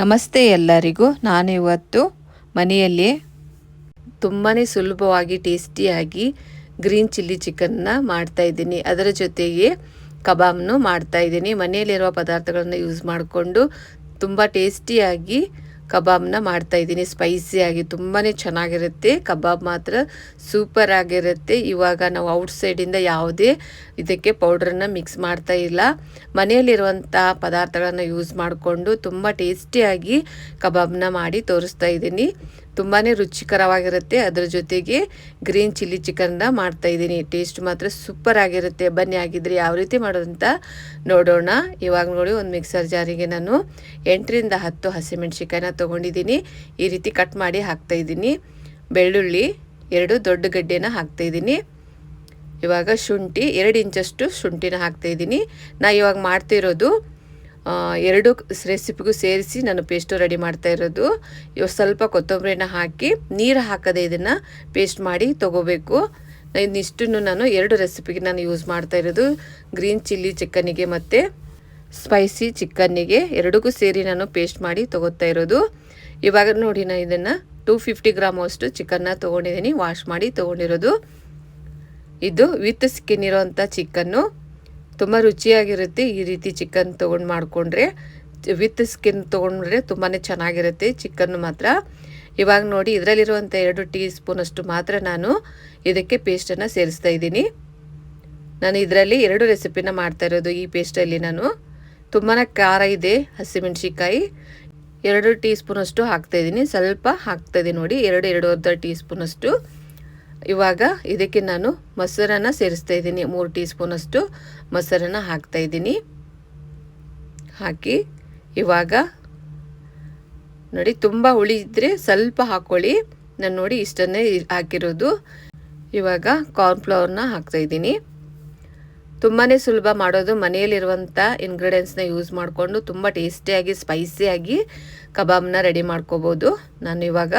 ನಮಸ್ತೆ ಎಲ್ಲರಿಗೂ. ನಾನು ಇವತ್ತು ಮನೆಯಲ್ಲಿ ತುಂಬಾ ಸುಲಭವಾಗಿ ಟೇಸ್ಟಿಯಾಗಿ ಗ್ರೀನ್ ಚಿಲ್ಲಿ ಚಿಕನ್ನ ಮಾಡ್ತಾ ಇದ್ದೀನಿ. ಅದರ ಜೊತೆಗೆ ಕಬಾಬ್ನು ಮಾಡ್ತಾ ಇದ್ದೀನಿ. ಮನೆಯಲ್ಲಿರುವ ಪದಾರ್ಥಗಳನ್ನು ಯೂಸ್ ಮಾಡಿಕೊಂಡು ತುಂಬ ಟೇಸ್ಟಿಯಾಗಿ ಕಬಾಬ್ನ ಮಾಡ್ತಾ ಇದ್ದೀನಿ. ಸ್ಪೈಸಿಯಾಗಿ ತುಂಬಾ ಚೆನ್ನಾಗಿರುತ್ತೆ. ಕಬಾಬ್ ಮಾತ್ರ ಸೂಪರ್ ಆಗಿರುತ್ತೆ. ಇವಾಗ ನಾವು ಔಟ್ಸೈಡಿಂದ ಯಾವುದೇ ಇದಕ್ಕೆ ಪೌಡ್ರನ್ನ ಮಿಕ್ಸ್ ಮಾಡ್ತಾ ಇಲ್ಲ. ಮನೆಯಲ್ಲಿರುವಂಥ ಪದಾರ್ಥಗಳನ್ನು ಯೂಸ್ ಮಾಡಿಕೊಂಡು ತುಂಬ ಟೇಸ್ಟಿಯಾಗಿ ಕಬಾಬ್ನ ಮಾಡಿ ತೋರಿಸ್ತಾ ಇದ್ದೀನಿ. ತುಂಬಾ ರುಚಿಕರವಾಗಿರುತ್ತೆ. ಅದರ ಜೊತೆಗೆ ಗ್ರೀನ್ ಚಿಲ್ಲಿ ಚಿಕನ್ನ ಮಾಡ್ತಾ ಇದ್ದೀನಿ. ಟೇಸ್ಟ್ ಮಾತ್ರ ಸೂಪರ್ ಆಗಿರುತ್ತೆ. ಬನ್ನಿ ಆಗಿದ್ರೆ ಯಾವ ರೀತಿ ಮಾಡೋದಂತ ನೋಡೋಣ. ಇವಾಗ ನೋಡಿ ಒಂದು ಮಿಕ್ಸರ್ ಜಾರಿಗೆ ನಾನು ಎಂಟರಿಂದ ಹತ್ತು ಹಸಿಮೆಣಸಿಕಾಯಿನ ತೊಗೊಂಡಿದ್ದೀನಿ. ಈ ರೀತಿ ಕಟ್ ಮಾಡಿ ಹಾಕ್ತಾ ಇದ್ದೀನಿ. ಬೆಳ್ಳುಳ್ಳಿ ಎರಡು ದೊಡ್ಡ ಗಡ್ಡೆನ ಹಾಕ್ತಾ ಇದ್ದೀನಿ. ಇವಾಗ ಶುಂಠಿ ಎರಡು ಇಂಚಷ್ಟು ಶುಂಠಿನ ಹಾಕ್ತಾ ಇದ್ದೀನಿ. ನಾ ಇವಾಗ ಮಾಡ್ತಿರೋದು ಎರಡು ರೆಸಿಪಿಗೂ ಸೇರಿಸಿ ನಾನು ಪೇಸ್ಟು ರೆಡಿ ಮಾಡ್ತಾ ಇರೋದು. ಸ್ವಲ್ಪ ಕೊತ್ತಂಬರಿನ ಹಾಕಿ, ನೀರು ಹಾಕದೆ ಇದನ್ನು ಪೇಸ್ಟ್ ಮಾಡಿ ತೊಗೋಬೇಕು. ಇನ್ನಿಷ್ಟನ್ನು ನಾನು ಎರಡು ರೆಸಿಪಿಗೆ ನಾನು ಯೂಸ್ ಮಾಡ್ತಾ ಇರೋದು. ಗ್ರೀನ್ ಚಿಲ್ಲಿ ಚಿಕನ್ನಿಗೆ ಮತ್ತು ಸ್ಪೈಸಿ ಚಿಕನ್ನಿಗೆ ಎರಡಕ್ಕೂ ಸೇರಿ ನಾನು ಪೇಸ್ಟ್ ಮಾಡಿ ತೊಗೋತಾ ಇರೋದು. ಇವಾಗ ನೋಡಿ ನಾನು ಇದನ್ನು ಟೂ ಫಿಫ್ಟಿ ಗ್ರಾಮ್ ಅಷ್ಟು ಚಿಕನ್ನ ತೊಗೊಂಡಿದ್ದೀನಿ, ವಾಶ್ ಮಾಡಿ ತೊಗೊಂಡಿರೋದು. ಇದು ವಿತ್ ಸ್ಕಿನ್ ಇರೋವಂಥ ಚಿಕನ್ನು. ತುಂಬ ರುಚಿಯಾಗಿರುತ್ತೆ. ಈ ರೀತಿ ಚಿಕನ್ ತೊಗೊಂಡು ಮಾಡಿಕೊಂಡ್ರೆ ವಿತ್ ಸ್ಕಿನ್ ತೊಗೊಂಡ್ರೆ ತುಂಬಾ ಚೆನ್ನಾಗಿರುತ್ತೆ ಚಿಕನ್ ಮಾತ್ರ. ಇವಾಗ ನೋಡಿ ಇದರಲ್ಲಿರುವಂಥ ಎರಡು ಟೀ ಸ್ಪೂನಷ್ಟು ಮಾತ್ರ ನಾನು ಇದಕ್ಕೆ ಪೇಸ್ಟನ್ನು ಸೇರಿಸ್ತಾ ಇದ್ದೀನಿ. ನಾನು ಇದರಲ್ಲಿ ಎರಡು ರೆಸಿಪಿನ ಮಾಡ್ತಾ ಇರೋದು ಈ ಪೇಸ್ಟಲ್ಲಿ ನಾನು. ತುಂಬಾ ಖಾರ ಇದೆ ಹಸಿಮೆಣ್ಸಿಕಾಯಿ ಎರಡು ಟೀ ಸ್ಪೂನಷ್ಟು ಹಾಕ್ತಾಯಿದ್ದೀನಿ ಸ್ವಲ್ಪ ಹಾಕ್ತಾಯಿದ್ದೀನಿ ನೋಡಿ, ಎರಡು, ಎರಡೂವರೆ ಟೀ ಸ್ಪೂನಷ್ಟು ಇವಾಗ ಇದಕ್ಕೆ ನಾನು ಮೊಸರನ್ನು ಸೇರಿಸ್ತಾ ಇದ್ದೀನಿ. ಮೂರು ಟೀ ಸ್ಪೂನಷ್ಟು ಮೊಸರನ್ನು ಹಾಕ್ತಾ ಇದ್ದೀನಿ. ಹಾಕಿ ಇವಾಗ ನೋಡಿ ತುಂಬ ಹುಳಿ ಇದ್ದರೆ ಸ್ವಲ್ಪ ಹಾಕ್ಕೊಳ್ಳಿ ನಾನು ನೋಡಿ ಇಷ್ಟನ್ನೇ ಹಾಕಿರೋದು. ಇವಾಗ ಕಾರ್ನ್ಫ್ಲವರ್ನ ಹಾಕ್ತಾಯಿದ್ದೀನಿ ತುಂಬಾ ಸುಲಭ ಮಾಡೋದು. ಮನೆಯಲ್ಲಿರುವಂಥ ಇಂಗ್ರೀಡಿಯೆಂಟ್ಸ್ನ ಯೂಸ್ ಮಾಡಿಕೊಂಡು ತುಂಬ ಟೇಸ್ಟಿಯಾಗಿ ಸ್ಪೈಸಿಯಾಗಿ ಕಬಾಬ್ನ ರೆಡಿ ಮಾಡ್ಕೋಬೋದು. ನಾನು ಇವಾಗ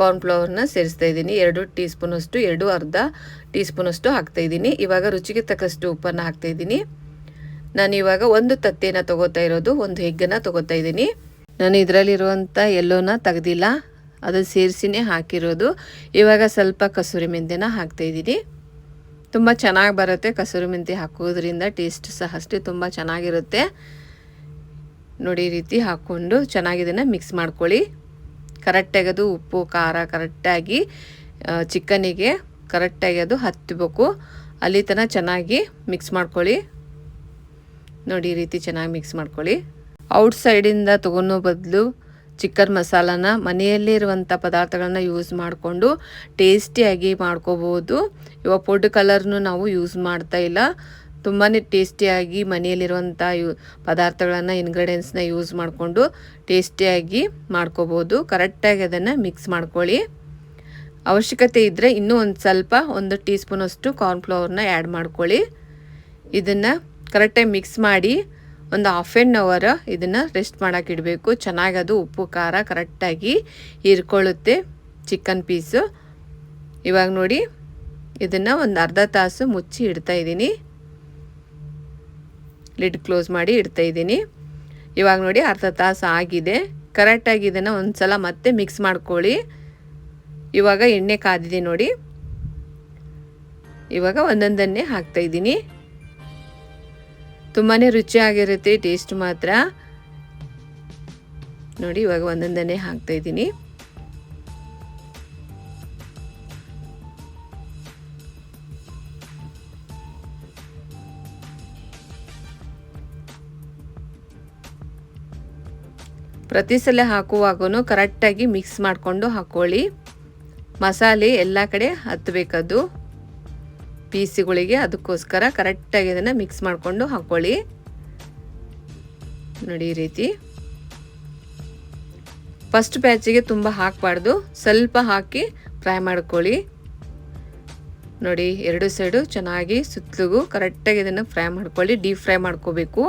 ಕಾರ್ನ್ಫ್ಲವರ್ನ ಸೇರಿಸ್ತಾ ಇದ್ದೀನಿ. ಎರಡು ಟೀ ಸ್ಪೂನಷ್ಟು ಎರಡು ಅರ್ಧ ಟೀ ಸ್ಪೂನಷ್ಟು ಹಾಕ್ತಾಯಿದ್ದೀನಿ ಇವಾಗ ರುಚಿಗೆ ತಕ್ಕಷ್ಟು ಉಪ್ಪನ್ನು ಹಾಕ್ತಾಯಿದ್ದೀನಿ ನಾನು ಇವಾಗ ಒಂದು ತತ್ತೇನ ತೊಗೋತಾ ಇರೋದು, ಒಂದು ಹೆಗ್ಗನ್ನು ತೊಗೋತಾ ಇದ್ದೀನಿ. ನಾನು ಇದರಲ್ಲಿರುವಂಥ ಎಲ್ಲೋನ ತೆಗ್ದಿಲ್ಲ. ಅದು ಸೇರಿಸಿನೇ ಹಾಕಿರೋದು. ಇವಾಗ ಸ್ವಲ್ಪ ಕಸೂರಿ ಮೆಂತೆನ ಹಾಕ್ತಾ ಇದ್ದೀನಿ. ತುಂಬ ಚೆನ್ನಾಗಿ ಬರುತ್ತೆ ಕಸೂರಿ ಮೆಂತೆ ಹಾಕೋದ್ರಿಂದ ಟೇಸ್ಟ್ ಸಹ ಅಷ್ಟೇ ತುಂಬ ಚೆನ್ನಾಗಿರುತ್ತೆ. ನೋಡಿ ರೀತಿ ಹಾಕ್ಕೊಂಡು ಚೆನ್ನಾಗಿದನ್ನು ಮಿಕ್ಸ್ ಮಾಡ್ಕೊಳ್ಳಿ. ಕರೆಕ್ಟಾಗಿ ಅದು ಉಪ್ಪು, ಖಾರ ಕರೆಕ್ಟಾಗಿ ಚಿಕನಿಗೆ ಕರೆಕ್ಟಾಗಿ ಅದು ಹತ್ತಬೇಕು ಅಲ್ಲಿ ತನಕ ಚೆನ್ನಾಗಿ ಮಿಕ್ಸ್ ಮಾಡ್ಕೊಳ್ಳಿ. ನೋಡಿ, ಈ ರೀತಿ ಚೆನ್ನಾಗಿ ಮಿಕ್ಸ್ ಮಾಡ್ಕೊಳ್ಳಿ. ಔಟ್ ಸೈಡಿಂದ ತೊಗೊಳ್ಳೋ ಬದಲು ಚಿಕನ್ ಮಸಾಲಾನ ಮನೆಯಲ್ಲೇ ಇರುವಂಥ ಪದಾರ್ಥಗಳನ್ನ ಯೂಸ್ ಮಾಡಿಕೊಂಡು ಟೇಸ್ಟಿಯಾಗಿ ಮಾಡ್ಕೋಬೋದು. ಇವಾಗ ಫುಡ್ ಕಲರ್ನು ನಾವು ಯೂಸ್ ಮಾಡ್ತಾ ಇಲ್ಲ. ತುಂಬಾ ಟೇಸ್ಟಿಯಾಗಿ ಮನೆಯಲ್ಲಿರುವಂಥ ಯು ಪದಾರ್ಥಗಳನ್ನು ಇಂಗ್ರೀಡಿಯೆಂಟ್ಸ್ನ ಯೂಸ್ ಮಾಡಿಕೊಂಡು ಟೇಸ್ಟಿಯಾಗಿ ಮಾಡ್ಕೋಬೋದು. ಕರೆಕ್ಟಾಗಿ ಅದನ್ನು ಮಿಕ್ಸ್ ಮಾಡ್ಕೊಳ್ಳಿ. ಅವಶ್ಯಕತೆ ಇದ್ದರೆ ಇನ್ನೂ ಒಂದು ಸ್ವಲ್ಪ, ಒಂದು ಟೀ ಸ್ಪೂನಷ್ಟು ಕಾರ್ನ್ಫ್ಲವರ್ನ ಆ್ಯಡ್ ಮಾಡ್ಕೊಳ್ಳಿ. ಇದನ್ನು ಕರೆಕ್ಟಾಗಿ ಮಿಕ್ಸ್ ಮಾಡಿ ಒಂದು ಹಾಫ್ ಆ್ಯಂಡ್ ಅವರ್ ಇದನ್ನು ರೆಸ್ಟ್ ಮಾಡೋಕೆ ಇಡಬೇಕು. ಚೆನ್ನಾಗಿ ಅದು ಉಪ್ಪು, ಖಾರ ಕರೆಕ್ಟಾಗಿ ಹೀರ್ಕೊಳ್ಳುತ್ತೆ ಚಿಕನ್ ಪೀಸು ಇವಾಗ ನೋಡಿ, ಇದನ್ನು ಒಂದು ಅರ್ಧ ತಾಸು ಮುಚ್ಚಿ ಇಡ್ತಾ ಇದ್ದೀನಿ. ಲಿಡ್ ಕ್ಲೋಸ್ ಮಾಡಿ ಇಡ್ತಾ ಇದ್ದೀನಿ. ಇವಾಗ ನೋಡಿ ಅರ್ಧ ತಾಸು ಆಗಿದೆ. ಕರೆಕ್ಟಾಗಿ ಇದನ್ನು ಒಂದು ಸಲ ಮತ್ತೆ ಮಿಕ್ಸ್ ಮಾಡ್ಕೊಳ್ಳಿ. ಇವಾಗ ಎಣ್ಣೆ ಕಾದಿದೆ ನೋಡಿ. ಇವಾಗ ಒಂದೊಂದನ್ನೇ ಹಾಕ್ತಾಯಿದ್ದೀನಿ ತುಂಬಾ ರುಚಿಯಾಗಿರುತ್ತೆ ಟೇಸ್ಟ್ ಮಾತ್ರ. ನೋಡಿ ಇವಾಗ ಒಂದೊಂದನ್ನೇ ಹಾಕ್ತಾಯಿದ್ದೀನಿ ಪ್ರತಿ ಸಲ ಹಾಕುವಾಗೂ ಕರೆಕ್ಟಾಗಿ ಮಿಕ್ಸ್ ಮಾಡಿಕೊಂಡು ಹಾಕ್ಕೊಳ್ಳಿ ಮಸಾಲೆ ಎಲ್ಲ ಕಡೆ ಹತ್ತಬೇಕದು ಪೀಸಿಗಳಿಗೆ ಅದಕ್ಕೋಸ್ಕರ ಕರೆಕ್ಟಾಗಿ ಅದನ್ನು ಮಿಕ್ಸ್ ಮಾಡಿಕೊಂಡು ಹಾಕ್ಕೊಳ್ಳಿ ನೋಡಿ ಈ ರೀತಿ. ಫಸ್ಟ್ ಬ್ಯಾಚಿಗೆ ತುಂಬ ಹಾಕಬಾರ್ದು. ಸ್ವಲ್ಪ ಹಾಕಿ ಫ್ರೈ ಮಾಡ್ಕೊಳ್ಳಿ. ನೋಡಿ ಎರಡು ಸೈಡು ಚೆನ್ನಾಗಿ ಸುತ್ತಲಿಗೂ ಕರೆಕ್ಟಾಗಿ ಇದನ್ನು ಫ್ರೈ ಮಾಡ್ಕೊಳ್ಳಿ. ಡೀಪ್ ಫ್ರೈ ಮಾಡ್ಕೋಬೇಕು.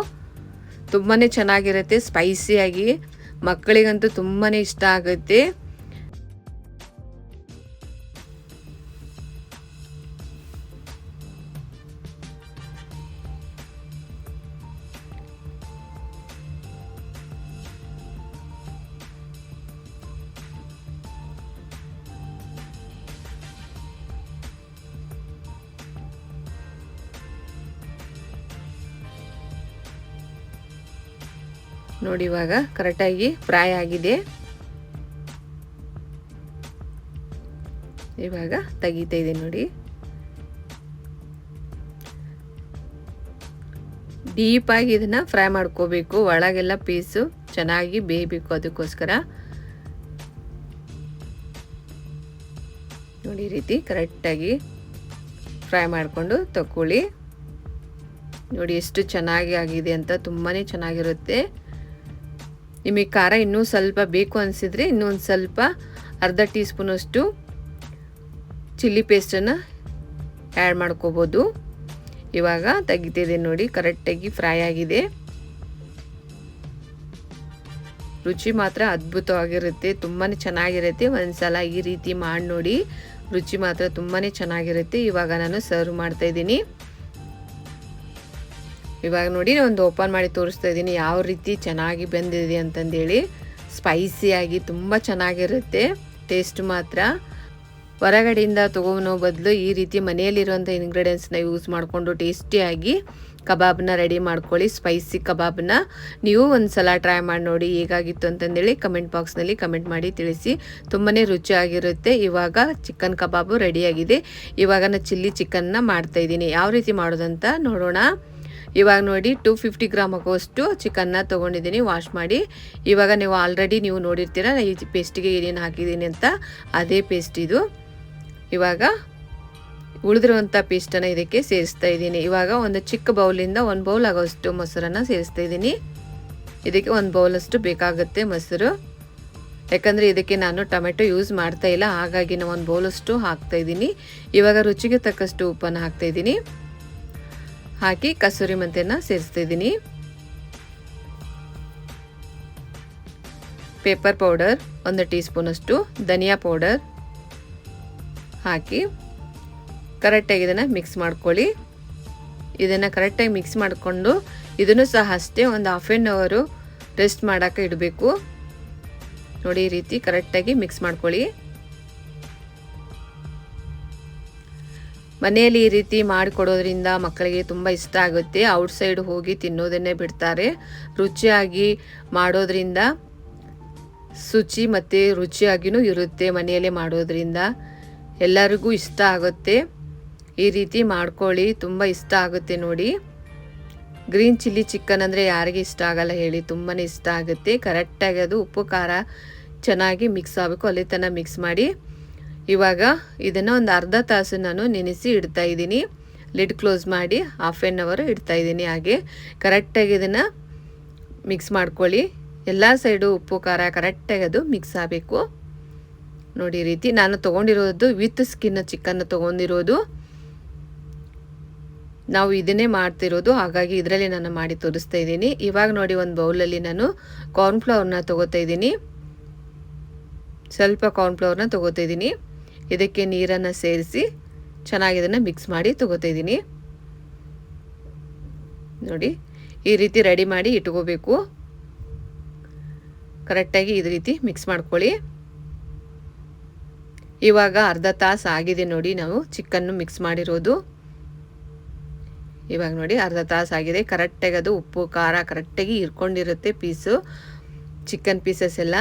ತುಂಬಾ ಚೆನ್ನಾಗಿರುತ್ತೆ, ಸ್ಪೈಸಿಯಾಗಿ. ಮಕ್ಕಳಿಗಂತೂ ತುಂಬಾ ಇಷ್ಟ ಆಗುತ್ತೆ. ನೋಡಿ ಇವಾಗ ಕರೆಕ್ಟಾಗಿ ಫ್ರೈ ಆಗಿದೆ. ಇವಾಗ ತೆಗಿತಾ ಇದೆ ನೋಡಿ. ಡೀಪಾಗಿ ಇದನ್ನ ಫ್ರೈ ಮಾಡ್ಕೋಬೇಕು. ಒಳಗೆಲ್ಲ ಪೀಸು ಚೆನ್ನಾಗಿ ಬೇಯಬೇಕು ಅದಕ್ಕೋಸ್ಕರ. ನೋಡಿ ಈ ರೀತಿ ಕರೆಕ್ಟಾಗಿ ಫ್ರೈ ಮಾಡಿಕೊಂಡು ತಗೊಳ್ಳಿ ನೋಡಿ ಎಷ್ಟು ಚೆನ್ನಾಗಿ ಆಗಿದೆ ಅಂತ ತುಂಬಾ ಚೆನ್ನಾಗಿರುತ್ತೆ. ನಿಮಗೆ ಖಾರ ಇನ್ನೂ ಸ್ವಲ್ಪ ಬೇಕು ಅನಿಸಿದ್ರೆ ಇನ್ನೊಂದು ಸ್ವಲ್ಪ ಅರ್ಧ ಟೀ ಸ್ಪೂನಷ್ಟು ಚಿಲ್ಲಿ ಪೇಸ್ಟನ್ನು ಆ್ಯಡ್ ಮಾಡ್ಕೋಬೋದು. ಇವಾಗ ತೆಗಿತಿದೆ ನೋಡಿ, ಕರೆಕ್ಟಾಗಿ ಫ್ರೈ ಆಗಿದೆ. ರುಚಿ ಮಾತ್ರ ಅದ್ಭುತವಾಗಿರುತ್ತೆ ತುಂಬಾ ಚೆನ್ನಾಗಿರುತ್ತೆ. ಒಂದ್ಸಲ ಈ ರೀತಿ ಮಾಡಿ ನೋಡಿ, ರುಚಿ ಮಾತ್ರ ತುಂಬಾ ಚೆನ್ನಾಗಿರುತ್ತೆ. ಇವಾಗ ನಾನು ಸರ್ವ್ ಮಾಡ್ತಾ ಇದ್ದೀನಿ. ಇವಾಗ ನೋಡಿ ಒಂದು ಓಪನ್ ಮಾಡಿ ತೋರಿಸ್ತಾ ಇದ್ದೀನಿ. ಯಾವ ರೀತಿ ಚೆನ್ನಾಗಿ ಬಂದಿದೆ ಅಂತಂದೇಳಿ. ಸ್ಪೈಸಿಯಾಗಿ ತುಂಬ ಚೆನ್ನಾಗಿರುತ್ತೆ. ಟೇಸ್ಟ್ ಮಾತ್ರ. ಹೊರಗಡೆಯಿಂದ ತೊಗೊಳೋ ಬದಲು ಈ ರೀತಿ ಮನೆಯಲ್ಲಿರುವಂಥ ಇಂಗ್ರೀಡಿಯೆಂಟ್ಸ್ನ ಯೂಸ್ ಮಾಡಿಕೊಂಡು ಟೇಸ್ಟಿಯಾಗಿ ಕಬಾಬ್ನ ರೆಡಿ ಮಾಡ್ಕೊಳ್ಳಿ. ಸ್ಪೈಸಿ ಕಬಾಬ್ನ ನೀವು ಒಂದು ಸಲ ಟ್ರೈ ಮಾಡಿ ನೋಡಿ ಹೇಗಾಗಿತ್ತು ಅಂತಂದೇಳಿ ಕಮೆಂಟ್ ಬಾಕ್ಸ್ನಲ್ಲಿ ಕಮೆಂಟ್ ಮಾಡಿ ತಿಳಿಸಿ. ತುಂಬಾ ರುಚಿಯಾಗಿರುತ್ತೆ. ಇವಾಗ ಚಿಕನ್ ಕಬಾಬು ರೆಡಿಯಾಗಿದೆ ಇವಾಗ ನಾನು ಚಿಲ್ಲಿ ಚಿಕನ್ನ ಮಾಡ್ತಾಯಿದ್ದೀನಿ ಯಾವ ರೀತಿ ಮಾಡೋದಂತ ನೋಡೋಣ. ಇವಾಗ ನೋಡಿ ಟು ಫಿಫ್ಟಿ ಗ್ರಾಮ್ ಆಗುವಷ್ಟು ಚಿಕನ್ನ ತೊಗೊಂಡಿದ್ದೀನಿ ವಾಶ್ ಮಾಡಿ. ಇವಾಗ ನೀವು ಆಲ್ರೆಡಿ ನೀವು ನೋಡಿರ್ತೀರ ಈ ಪೇಸ್ಟಿಗೆ ಏನೇನು ಹಾಕಿದ್ದೀನಿ ಅಂತ, ಅದೇ ಪೇಸ್ಟ್ ಇದು. ಇವಾಗ ಉಳಿದಿರುವಂಥ ಪೇಸ್ಟನ್ನು ಇದಕ್ಕೆ ಸೇರಿಸ್ತಾ ಇದ್ದೀನಿ. ಇವಾಗ ಒಂದು ಚಿಕ್ಕ ಬೌಲಿಂದ ಒಂದು ಬೌಲ್ ಆಗೋಷ್ಟು ಮೊಸರನ್ನು ಸೇರಿಸ್ತಾ ಇದ್ದೀನಿ. ಇದಕ್ಕೆ ಒಂದು ಬೌಲಷ್ಟು ಬೇಕಾಗುತ್ತೆ ಮೊಸರು. ಯಾಕಂದರೆ ಇದಕ್ಕೆ ನಾನು ಟೊಮೆಟೊ ಯೂಸ್ ಮಾಡ್ತಾ ಇಲ್ಲ, ಹಾಗಾಗಿ ನಾನು ಒಂದು ಬೌಲಷ್ಟು ಹಾಕ್ತಾಯಿದ್ದೀನಿ ಇವಾಗ ರುಚಿಗೆ ತಕ್ಕಷ್ಟು ಉಪ್ಪನ್ನು ಹಾಕ್ತಾ ಇದ್ದೀನಿ. ಹಾಕಿ ಕಸೂರಿ ಮೆಂತ್ಯನ ಸೇರಿಸ್ತಿದ್ದೀನಿ. ಪೇಪರ್ ಪೌಡರ್ ಒಂದು ಟೀ ಸ್ಪೂನಷ್ಟು ಧನಿಯಾ ಪೌಡರ್ ಹಾಕಿ ಕರೆಕ್ಟಾಗಿ ಇದನ್ನು ಮಿಕ್ಸ್ ಮಾಡ್ಕೊಳ್ಳಿ. ಇದನ್ನು ಕರೆಕ್ಟಾಗಿ ಮಿಕ್ಸ್ ಮಾಡಿಕೊಂಡು ಇದನ್ನು ಸಹ ಅಷ್ಟೇ ಒಂದು ಹಾಫ್ ಆ್ಯನ್ ಅವರು ರೆಸ್ಟ್ ಮಾಡೋಕ್ಕೆ ಇಡಬೇಕು. ನೋಡಿ ಈ ರೀತಿ ಕರೆಕ್ಟಾಗಿ ಮಿಕ್ಸ್ ಮಾಡ್ಕೊಳ್ಳಿ. ಮನೆಯಲ್ಲಿ ಈ ರೀತಿ ಮಾಡಿಕೊಡೋದ್ರಿಂದ ಮಕ್ಕಳಿಗೆ ತುಂಬ ಇಷ್ಟ ಆಗುತ್ತೆ. ಔಟ್ಸೈಡ್ ಹೋಗಿ ತಿನ್ನೋದನ್ನೇ ಬಿಡ್ತಾರೆ. ರುಚಿಯಾಗಿ ಮಾಡೋದ್ರಿಂದ ಶುಚಿ ಮತ್ತು ರುಚಿಯಾಗಿಯೂ ಇರುತ್ತೆ ಮನೆಯಲ್ಲೇ ಮಾಡೋದ್ರಿಂದ. ಎಲ್ಲರಿಗೂ ಇಷ್ಟ ಆಗುತ್ತೆ. ಈ ರೀತಿ ಮಾಡ್ಕೊಳ್ಳಿ, ತುಂಬ ಇಷ್ಟ ಆಗುತ್ತೆ ನೋಡಿ. ಗ್ರೀನ್ ಚಿಲ್ಲಿ ಚಿಕನ್ ಅಂದರೆ ಯಾರಿಗೆ ಇಷ್ಟ ಆಗಲ್ಲ ಹೇಳಿ ತುಂಬಾ ಇಷ್ಟ ಆಗುತ್ತೆ. ಕರೆಕ್ಟಾಗಿ ಅದು ಉಪ್ಪು, ಖಾರ ಚೆನ್ನಾಗಿ ಮಿಕ್ಸ್ ಆಗಬೇಕು. ಅಲ್ಲಿ ತನಕ ಮಿಕ್ಸ್ ಮಾಡಿ ಇವಾಗ ಇದನ್ನು ಒಂದು ಅರ್ಧ ತಾಸು ನಾನು ನೆನೆಸಿ ಇಡ್ತಾ ಇದ್ದೀನಿ. ಲಿಡ್ ಕ್ಲೋಸ್ ಮಾಡಿ ಹಾಫ್ ಆ್ಯನ್ ಅವರ್ ಇಡ್ತಾ ಇದ್ದೀನಿ ಹಾಗೆ. ಕರೆಕ್ಟಾಗಿ ಇದನ್ನು ಮಿಕ್ಸ್ ಮಾಡ್ಕೊಳ್ಳಿ. ಎಲ್ಲ ಸೈಡು ಉಪ್ಪು, ಖಾರ ಕರೆಕ್ಟಾಗಿ ಅದು ಮಿಕ್ಸ್ ಆಗಬೇಕು. ನೋಡಿ ರೀತಿ ನಾನು ತೊಗೊಂಡಿರೋದು ವಿತ್ ಸ್ಕಿನ್ ಚಿಕನ್ ತೊಗೊಂಡಿರೋದು. ನಾವು ಇದನ್ನೇ ಮಾಡ್ತಿರೋದು, ಹಾಗಾಗಿ ಇದರಲ್ಲಿ ನಾನು ಮಾಡಿ ತೋರಿಸ್ತಾ ಇದ್ದೀನಿ. ಇವಾಗ ನೋಡಿ, ಒಂದು ಬೌಲಲ್ಲಿ ನಾನು ಕಾರ್ನ್ಫ್ಲವರ್ನ ತೊಗೋತಾ ಇದ್ದೀನಿ. ಸ್ವಲ್ಪ ಕಾರ್ನ್ಫ್ಲವರ್ನ ತೊಗೋತಾ ಇದ್ದೀನಿ. ಇದಕ್ಕೆ ನೀರನ್ನು ಸೇರಿಸಿ ಚೆನ್ನಾಗಿ ಇದನ್ನು ಮಿಕ್ಸ್ ಮಾಡಿ ತೊಗೋತಾಯಿದ್ದೀನಿ ನೋಡಿ, ಈ ರೀತಿ ರೆಡಿ ಮಾಡಿ ಇಟ್ಕೋಬೇಕು. ಕರೆಕ್ಟಾಗಿ ಇದು ರೀತಿ ಮಿಕ್ಸ್ ಮಾಡ್ಕೊಳ್ಳಿ. ಇವಾಗ ಅರ್ಧ ತಾಸು ಆಗಿದೆ ನೋಡಿ ನಾವು ಚಿಕನ್ನು ಮಿಕ್ಸ್ ಮಾಡಿರೋದು. ಇವಾಗ ನೋಡಿ ಅರ್ಧ ತಾಸು ಆಗಿದೆ. ಕರೆಕ್ಟಾಗಿ ಅದು ಉಪ್ಪು, ಖಾರ ಕರೆಕ್ಟಾಗಿ ಇರ್ಕೊಂಡಿರುತ್ತೆ ಪೀಸು ಚಿಕನ್ ಪೀಸಸ್ ಎಲ್ಲ.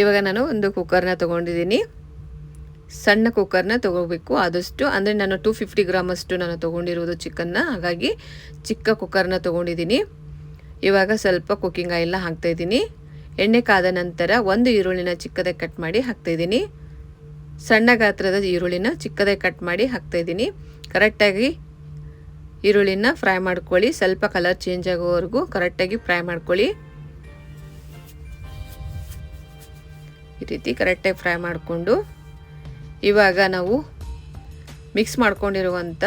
ಇವಾಗ ನಾನು ಒಂದು ಕುಕ್ಕರ್ನ ತೊಗೊಂಡಿದ್ದೀನಿ. ಸಣ್ಣ ಕುಕ್ಕರ್ನ ತೊಗೋಬೇಕು. ಆದಷ್ಟು ಅಂದರೆ ನಾನು ಟೂ ಫಿಫ್ಟಿ ಗ್ರಾಮಷ್ಟು ನಾನು ತೊಗೊಂಡಿರೋದು ಚಿಕನ್ನ ಹಾಗಾಗಿ ಚಿಕ್ಕ ಕುಕ್ಕರ್ನ ತೊಗೊಂಡಿದ್ದೀನಿ. ಇವಾಗ ಸ್ವಲ್ಪ ಕುಕ್ಕಿಂಗ್ ಆಯಿಲ್ನ ಹಾಕ್ತಾಯಿದ್ದೀನಿ ಎಣ್ಣೆ ಕಾದ ನಂತರ ಒಂದು ಈರುಳ್ಳಿನ ಚಿಕ್ಕದಾಗಿ ಕಟ್ ಮಾಡಿ ಹಾಕ್ತಾಯಿದ್ದೀನಿ ಸಣ್ಣ ಗಾತ್ರದ ಈರುಳ್ಳಿನ ಚಿಕ್ಕದಾಗಿ ಕಟ್ ಮಾಡಿ ಹಾಕ್ತಾಯಿದ್ದೀನಿ ಕರೆಕ್ಟಾಗಿ ಈರುಳ್ಳಿನ ಫ್ರೈ ಮಾಡ್ಕೊಳ್ಳಿ. ಸ್ವಲ್ಪ ಕಲರ್ ಚೇಂಜ್ ಆಗೋವರೆಗೂ ಕರೆಕ್ಟಾಗಿ ಫ್ರೈ ಮಾಡ್ಕೊಳ್ಳಿ. ಈ ರೀತಿ ಕರೆಕ್ಟಾಗಿ ಫ್ರೈ ಮಾಡಿಕೊಂಡು ಇವಾಗ ನಾವು ಮಿಕ್ಸ್ ಮಾಡ್ಕೊಂಡಿರುವಂಥ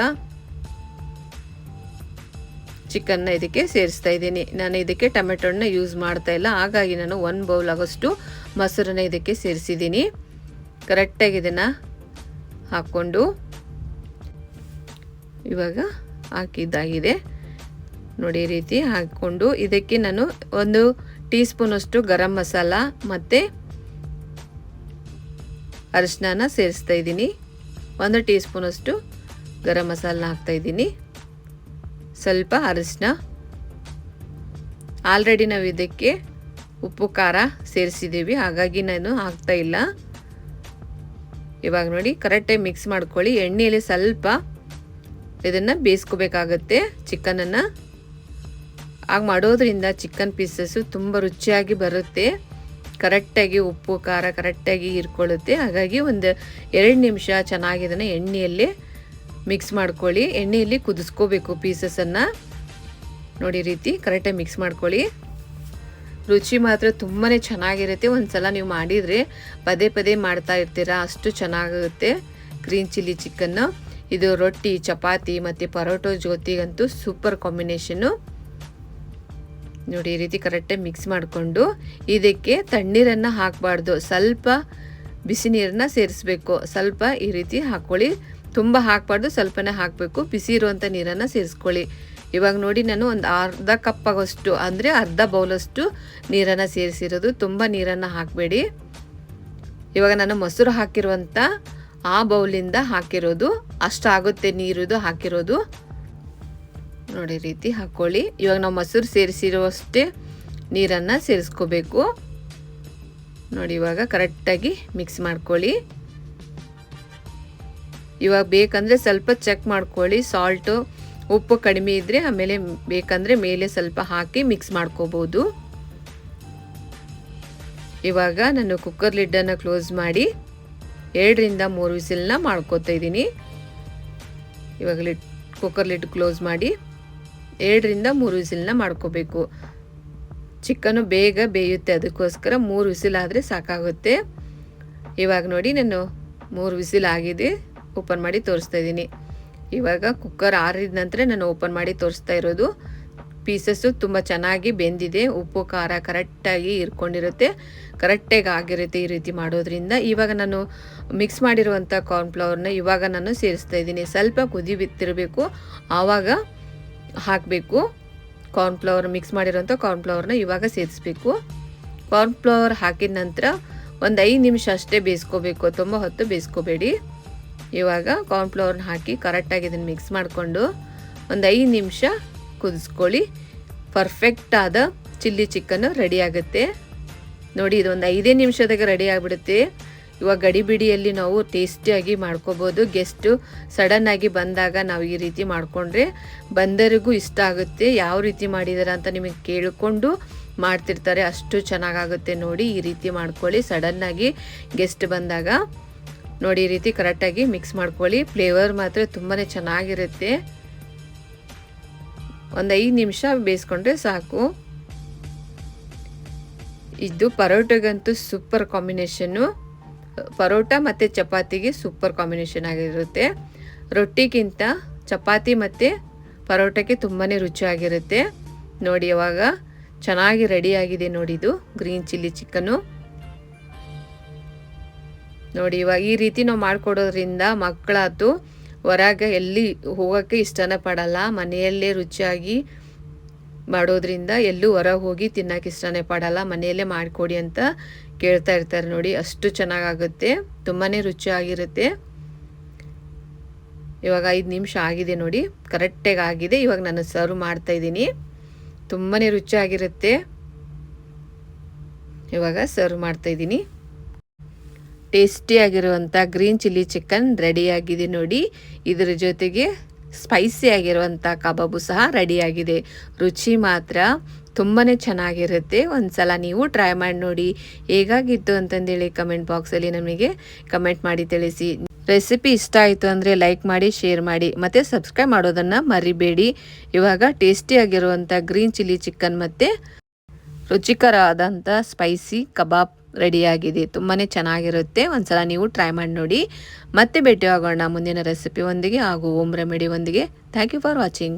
ಚಿಕನ್ನ ಇದಕ್ಕೆ ಸೇರಿಸ್ತಾ ಇದ್ದೀನಿ. ನಾನು ಇದಕ್ಕೆ ಟೊಮೆಟೊನ ಯೂಸ್ ಮಾಡ್ತಾ ಇಲ್ಲ. ಹಾಗಾಗಿ ನಾನು ಒನ್ ಬೌಲ್ ಆಗೋಷ್ಟು ಮೊಸರನ್ನ ಇದಕ್ಕೆ ಸೇರಿಸಿದ್ದೀನಿ. ಕರೆಕ್ಟಾಗಿ ಇದನ್ನು ಹಾಕ್ಕೊಂಡು ಇವಾಗ ಹಾಕಿದ್ದಾಗಿದೆ. ನೋಡಿ ರೀತಿ ಹಾಕ್ಕೊಂಡು ಇದಕ್ಕೆ ನಾನು ಒಂದು ಟೀ ಸ್ಪೂನಷ್ಟು ಗರಂ ಮಸಾಲ ಮತ್ತು ಅರಿಶಿನ ಸೇರಿಸ್ತಾ ಇದ್ದೀನಿ. ಒಂದು ಟೀ ಸ್ಪೂನಷ್ಟು ಗರಂ ಹಾಕ್ತಾ ಇದ್ದೀನಿ. ಸ್ವಲ್ಪ ಅರಿಶಿನ ಆಲ್ರೆಡಿ ನಾವು ಇದಕ್ಕೆ ಉಪ್ಪು, ಖಾರ ಸೇರಿಸಿದ್ದೀವಿ. ಹಾಗಾಗಿ ನಾನು ಹಾಕ್ತಾ ಇಲ್ಲ. ಇವಾಗ ನೋಡಿ ಕರೆಕ್ಟಾಗಿ ಮಿಕ್ಸ್ ಮಾಡ್ಕೊಳ್ಳಿ. ಎಣ್ಣೆಯಲ್ಲಿ ಸ್ವಲ್ಪ ಇದನ್ನು ಬೇಯಿಸ್ಕೋಬೇಕಾಗತ್ತೆ ಚಿಕನನ್ನು. ಹಾಗೆ ಮಾಡೋದ್ರಿಂದ ಚಿಕನ್ ಪೀಸಸ್ಸು ತುಂಬ ರುಚಿಯಾಗಿ ಬರುತ್ತೆ. ಕರೆಕ್ಟಾಗಿ ಉಪ್ಪು, ಖಾರ ಕರೆಕ್ಟಾಗಿ ಹೀರ್ಕೊಳ್ಳುತ್ತೆ ಹಾಗಾಗಿ ಒಂದು ಎರಡು ನಿಮಿಷ ಚೆನ್ನಾಗಿ ಇದನ್ನು ಎಣ್ಣೆಯಲ್ಲಿ ಮಿಕ್ಸ್ ಮಾಡ್ಕೊಳ್ಳಿ. ಎಣ್ಣೆಯಲ್ಲಿ ಕುದಿಸ್ಕೋಬೇಕು ಪೀಸಸನ್ನು ನೋಡಿ ರೀತಿ ಕರೆಕ್ಟಾಗಿ ಮಿಕ್ಸ್ ಮಾಡ್ಕೊಳ್ಳಿ. ರುಚಿ ಮಾತ್ರ ತುಂಬಾ ಚೆನ್ನಾಗಿರುತ್ತೆ. ಒಂದು ಸಲ ನೀವು ಮಾಡಿದರೆ ಪದೇ ಪದೇ ಮಾಡ್ತಾ ಇರ್ತೀರಾ, ಅಷ್ಟು ಚೆನ್ನಾಗಿರುತ್ತೆ ಗ್ರೀನ್ ಚಿಲ್ಲಿ ಚಿಕನ್ನು ಇದು ರೊಟ್ಟಿ, ಚಪಾತಿ ಮತ್ತು ಪರೋಟೋ ಜೊತೆಗಂತೂ ಸೂಪರ್ ಕಾಂಬಿನೇಷನ್ನು ನೋಡಿ, ಈ ರೀತಿ ಕರೆಕ್ಟಾಗಿ ಮಿಕ್ಸ್ ಮಾಡಿಕೊಂಡು ಇದಕ್ಕೆ ತಣ್ಣೀರನ್ನು ಹಾಕಬಾರ್ದು. ಸ್ವಲ್ಪ ಬಿಸಿ ನೀರನ್ನ ಸೇರಿಸ್ಬೇಕು. ಸ್ವಲ್ಪ ಈ ರೀತಿ ಹಾಕ್ಕೊಳ್ಳಿ. ತುಂಬ ಹಾಕಬಾರ್ದು, ಸ್ವಲ್ಪನೇ ಹಾಕಬೇಕು. ಬಿಸಿ ಇರುವಂಥ ನೀರನ್ನು ಸೇರಿಸ್ಕೊಳ್ಳಿ. ಇವಾಗ ನೋಡಿ, ನಾನು ಒಂದು ಅರ್ಧ ಕಪ್ ಅಂದರೆ ಅರ್ಧ ಬೌಲಷ್ಟು ನೀರನ್ನು ಸೇರಿಸಿರೋದು. ತುಂಬ ನೀರನ್ನು ಹಾಕಬೇಡಿ. ಇವಾಗ ನಾನು ಮೊಸರು ಹಾಕಿರುವಂಥ ಆ ಬೌಲಿಂದ ಹಾಕಿರೋದು. ಅಷ್ಟಾಗುತ್ತೆ ನೀರುದು ಹಾಕಿರೋದು. ನೋಡಿ, ರೀತಿ ಹಾಕ್ಕೊಳ್ಳಿ ಇವಾಗ ನಾವು ಮೊಸರು ಸೇರಿಸಿರುವಷ್ಟೇ ನೀರನ್ನು ಸೇರಿಸ್ಕೋಬೇಕು. ನೋಡಿ, ಇವಾಗ ಕರೆಕ್ಟಾಗಿ ಮಿಕ್ಸ್ ಮಾಡ್ಕೊಳ್ಳಿ. ಇವಾಗ ಬೇಕಂದರೆ ಸ್ವಲ್ಪ ಚೆಕ್ ಮಾಡ್ಕೊಳ್ಳಿ. ಸಾಲ್ಟು, ಉಪ್ಪು ಕಡಿಮೆ ಇದ್ದರೆ ಆಮೇಲೆ ಬೇಕಂದರೆ ಮೇಲೆ ಸ್ವಲ್ಪ ಹಾಕಿ ಮಿಕ್ಸ್ ಮಾಡ್ಕೋಬೋದು. ಇವಾಗ ನಾನು ಕುಕ್ಕರ್ ಲಿಡ್ಡನ್ನು ಕ್ಲೋಸ್ ಮಾಡಿ ಎರಡರಿಂದ ಮೂರು ವಿಸಿಲನ್ನ ಮಾಡ್ಕೋತಾ ಇದ್ದೀನಿ. ಇವಾಗ ಲಿಡ್, ಕುಕ್ಕರ್ ಲಿಡ್ ಕ್ಲೋಸ್ ಮಾಡಿ. ಎರಡರಿಂದ ಮೂರು ವಿಸಿಲನ್ನ ಮಾಡ್ಕೋಬೇಕು. ಚಿಕನ್ನು ಬೇಗ ಬೇಯುತ್ತೆ, ಅದಕ್ಕೋಸ್ಕರ ಮೂರು ವಿಸಿಲ್ ಆದರೆ ಸಾಕಾಗುತ್ತೆ. ಇವಾಗ ನೋಡಿ ನಾನು ಮೂರು ವಿಸಿಲ್ ಆಗಿದೆ, ಓಪನ್ ಮಾಡಿ ತೋರಿಸ್ತಾ ಇದ್ದೀನಿ. ಇವಾಗ ಕುಕ್ಕರ್ ಆರಿದ ನಂತರ ನಾನು ಓಪನ್ ಮಾಡಿ ತೋರಿಸ್ತಾ ಇರೋದು. ಪೀಸಸ್ಸು ತುಂಬ ಚೆನ್ನಾಗಿ ಬೆಂದಿದೆ, ಉಪ್ಪು, ಖಾರ ಕರೆಕ್ಟಾಗಿ ಇರ್ಕೊಂಡಿರುತ್ತೆ, ಕರೆಕ್ಟಾಗಿ ಆಗಿರುತ್ತೆ ಈ ರೀತಿ ಮಾಡೋದ್ರಿಂದ. ಇವಾಗ ನಾನು ಮಿಕ್ಸ್ ಮಾಡಿರುವಂಥ ಕಾರ್ನ್ಫ್ಲವರ್ನ ಇವಾಗ ನಾನು ಸೇರಿಸ್ತಾ ಇದ್ದೀನಿ. ಸ್ವಲ್ಪ ಕುದಿ ಬಿತ್ತಿರಬೇಕು ಆವಾಗ ಹಾಕಬೇಕು. ಕಾರ್ನ್ಫ್ಲವರ್ ಮಿಕ್ಸ್ ಮಾಡಿರೋಂಥ ಕಾರ್ನ್ಫ್ಲವರ್ನ ಇವಾಗ ಸೇರಿಸ್ಬೇಕು ಕಾರ್ನ್ಫ್ಲವರ್ ಹಾಕಿದ ನಂತರ ಒಂದು ಐದು ನಿಮಿಷ ಅಷ್ಟೇ ಬೇಯಿಸ್ಕೋಬೇಕು. ತುಂಬ ಹೊತ್ತು ಬೇಯಿಸ್ಕೋಬೇಡಿ. ಇವಾಗ ಕಾರ್ನ್ಫ್ಲವರ್ನ ಹಾಕಿ ಕರೆಕ್ಟಾಗಿ ಇದನ್ನು ಮಿಕ್ಸ್ ಮಾಡಿಕೊಂಡು ಒಂದು ಐದು ನಿಮಿಷ ಕುದಿಸ್ಕೊಳ್ಳಿ. ಪರ್ಫೆಕ್ಟ್ ಆದ ಚಿಲ್ಲಿ ಚಿಕನ್ ರೆಡಿ ಆಗುತ್ತೆ. ನೋಡಿ, ಇದೊಂದು ಐದೇ ನಿಮಿಷದಾಗ ರೆಡಿ ಆಗಿಬಿಡುತ್ತೆ. ಇವಾಗ ಗಡಿಬಿಡಿಯಲ್ಲಿ ನಾವು ಟೇಸ್ಟಿಯಾಗಿ ಮಾಡ್ಕೋಬೋದು. ಗೆಸ್ಟು ಸಡನ್ನಾಗಿ ಬಂದಾಗ ನಾವು ಈ ರೀತಿ ಮಾಡಿಕೊಂಡ್ರೆ ಬಂದರಿಗೂ ಇಷ್ಟ ಆಗುತ್ತೆ. ಯಾವ ರೀತಿ ಮಾಡಿದಾರ ಅಂತ ನಿಮಗೆ ಕೇಳಿಕೊಂಡು ಮಾಡ್ತಿರ್ತಾರೆ. ಅಷ್ಟು ಚೆನ್ನಾಗಾಗುತ್ತೆ ನೋಡಿ, ಈ ರೀತಿ ಮಾಡ್ಕೊಳ್ಳಿ. ಸಡನ್ನಾಗಿ ಗೆಸ್ಟ್ ಬಂದಾಗ ನೋಡಿ, ಈ ರೀತಿ ಕರೆಕ್ಟಾಗಿ ಮಿಕ್ಸ್ ಮಾಡ್ಕೊಳ್ಳಿ. ಫ್ಲೇವರ್ ಮಾತ್ರ ತುಂಬಾ ಚೆನ್ನಾಗಿರುತ್ತೆ. ಒಂದು ಐದು ನಿಮಿಷ ಬೇಯಿಸ್ಕೊಂಡ್ರೆ ಸಾಕು. ಇದು ಪರೋಟಗಂತೂ ಸೂಪರ್ ಕಾಂಬಿನೇಷನ್ನು ಪರೋಟ ಮತ್ತು ಚಪಾತಿಗೆ ಸೂಪರ್ ಕಾಂಬಿನೇಷನ್ ಆಗಿರುತ್ತೆ. ರೊಟ್ಟಿಗಿಂತ ಚಪಾತಿ ಮತ್ತು ಪರೋಟಕ್ಕೆ ತುಂಬಾ ರುಚಿಯಾಗಿರುತ್ತೆ. ನೋಡಿ ಅವಾಗ ಚೆನ್ನಾಗಿ ರೆಡಿಯಾಗಿದೆ ನೋಡಿ ಇದು ಗ್ರೀನ್ ಚಿಲ್ಲಿ ಚಿಕನು ನೋಡಿ ಇವಾಗ ಈ ರೀತಿ ನಾವು ಮಾಡಿಕೊಡೋದ್ರಿಂದ ಮಕ್ಕಳಾತು ಹೊರಗೆ ಎಲ್ಲಿ ಹೋಗೋಕ್ಕೆ ಇಷ್ಟನೇ ಪಡಲ್ಲ, ಮನೆಯಲ್ಲೇ ರುಚಿಯಾಗಿ ಮಾಡೋದ್ರಿಂದ ಎಲ್ಲೂ ಹೊರಗೆ ಹೋಗಿ ತಿನ್ನೋಕೆ ಇಷ್ಟನೇ ಪಡಲ್ಲ, ಮನೆಯಲ್ಲೇ ಮಾಡಿಕೊಡಿ ಅಂತ ಕೇಳ್ತಾ ಇರ್ತಾರೆ ನೋಡಿ, ಅಷ್ಟು ಚೆನ್ನಾಗಾಗುತ್ತೆ ತುಂಬಾ ರುಚಿಯಾಗಿರುತ್ತೆ. ಇವಾಗ ಐದು ನಿಮಿಷ ಆಗಿದೆ ನೋಡಿ, ಕರೆಕ್ಟಾಗಿ ಆಗಿದೆ. ಇವಾಗ ನಾನು ಸರ್ವ್ ಮಾಡ್ತಾ ಇದ್ದೀನಿ. ತುಂಬಾ ರುಚಿಯಾಗಿರುತ್ತೆ. ಇವಾಗ ಸರ್ವ್ ಮಾಡ್ತಾ ಇದ್ದೀನಿ. ಟೇಸ್ಟಿಯಾಗಿರುವಂಥ ಗ್ರೀನ್ ಚಿಲ್ಲಿ ಚಿಕನ್ ರೆಡಿಯಾಗಿದೆ ನೋಡಿ. ಇದರ ಜೊತೆಗೆ ಸ್ಪೈಸಿ ಆಗಿರುವಂಥ ಕಬಾಬು ಸಹ ರೆಡಿಯಾಗಿದೆ. ರುಚಿ ಮಾತ್ರ. ತುಂಬಾ ಚೆನ್ನಾಗಿರುತ್ತೆ. ಒಂದು ಸಲ ನೀವು ಟ್ರೈ ಮಾಡಿ ನೋಡಿ ಹೇಗಾಗಿತ್ತು ಅಂತಂದೇಳಿ ಕಮೆಂಟ್ ಬಾಕ್ಸಲ್ಲಿ ನಮಗೆ ಕಮೆಂಟ್ ಮಾಡಿ ತಿಳಿಸಿ. ರೆಸಿಪಿ ಇಷ್ಟ ಆಯಿತು ಅಂದರೆ ಲೈಕ್ ಮಾಡಿ ಶೇರ್ ಮಾಡಿ, ಮತ್ತು ಸಬ್ಸ್ಕ್ರೈಬ್ ಮಾಡೋದನ್ನು ಮರಿಬೇಡಿ. ಇವಾಗ ಟೇಸ್ಟಿಯಾಗಿರುವಂಥ ಗ್ರೀನ್ ಚಿಲ್ಲಿ ಚಿಕನ್ ಮತ್ತು ರುಚಿಕರವಾದಂಥ ಸ್ಪೈಸಿ ಕಬಾಬ್ ರೆಡಿಯಾಗಿದೆ ತುಂಬಾ ಚೆನ್ನಾಗಿರುತ್ತೆ. ಒಂದ್ಸಲ ನೀವು ಟ್ರೈ ಮಾಡಿ ನೋಡಿ. ಮತ್ತೆ ಭೇಟಿಯಾಗೋಣ ಮುಂದಿನ ರೆಸಿಪಿ ಒಂದಿಗೆ ಹಾಗೂ ಓಮ್ ರೆಮಿಡಿ ಒಂದಿಗೆ. Thank you for watching